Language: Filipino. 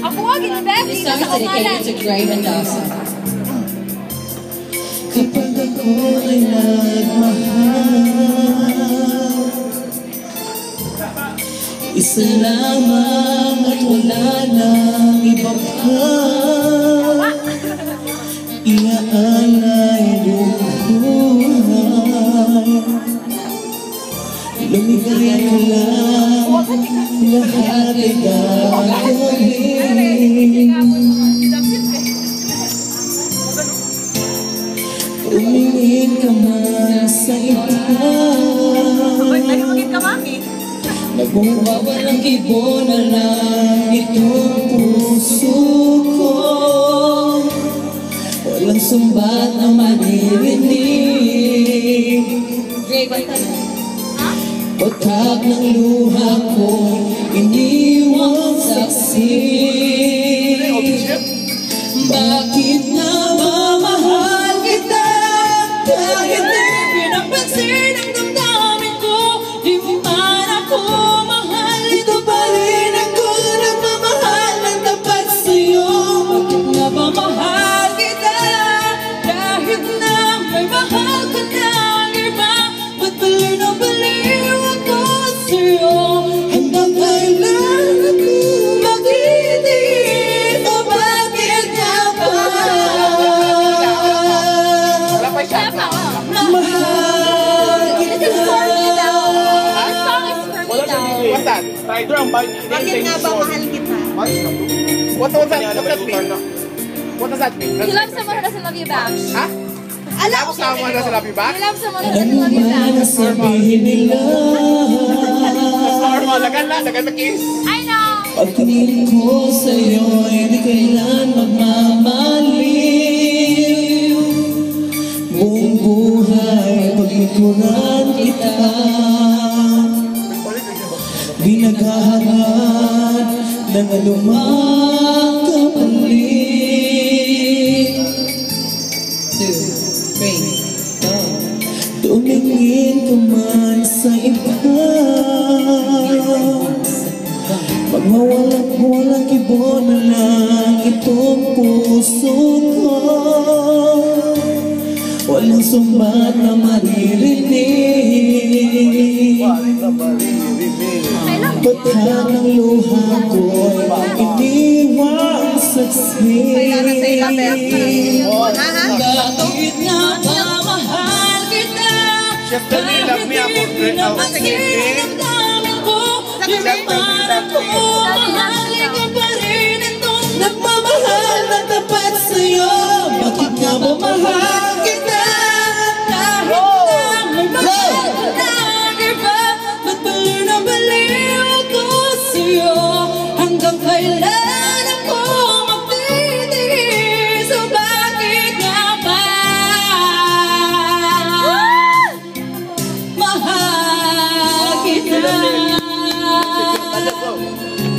Ako. This song is dedicated to Gray Mendoza. Kapag ako ay nagmahal Isa lamang at wala nang iba pa Lumigay ka lang Lahat ay gagawin Tumingin ka man sa iba mami. Nagwawalang kibo na lang itong puso ko Walang sumbat na maririnig Gray, kanta mo. Pagkak ng luha ko Ang bike. Bakit nga ba mahal kita? What, what does that, what's that mean? What does that mean? You love someone who doesn't love you back. Ha? Alam Tapos someone doesn't love you back? You love someone who Ano doesn't love you back. ang sabihin nila Normal, lagan na, lagan na kiss. I know. Pagtingin ko sa'yo ay di kailan magmamaliw Di naghahangad ng anumang kapalit Two, three, go. Tumingin ka man sa iba. Magmawalang-walang kibo na lang itong puso ko. Walang sumbat na maririnig Ba't ng luha ko ay iniwang saksi? Bakit nga ba mahal kita? Ako. Pinapansin ang damdamin ko Di naman ako mahal Mahal kita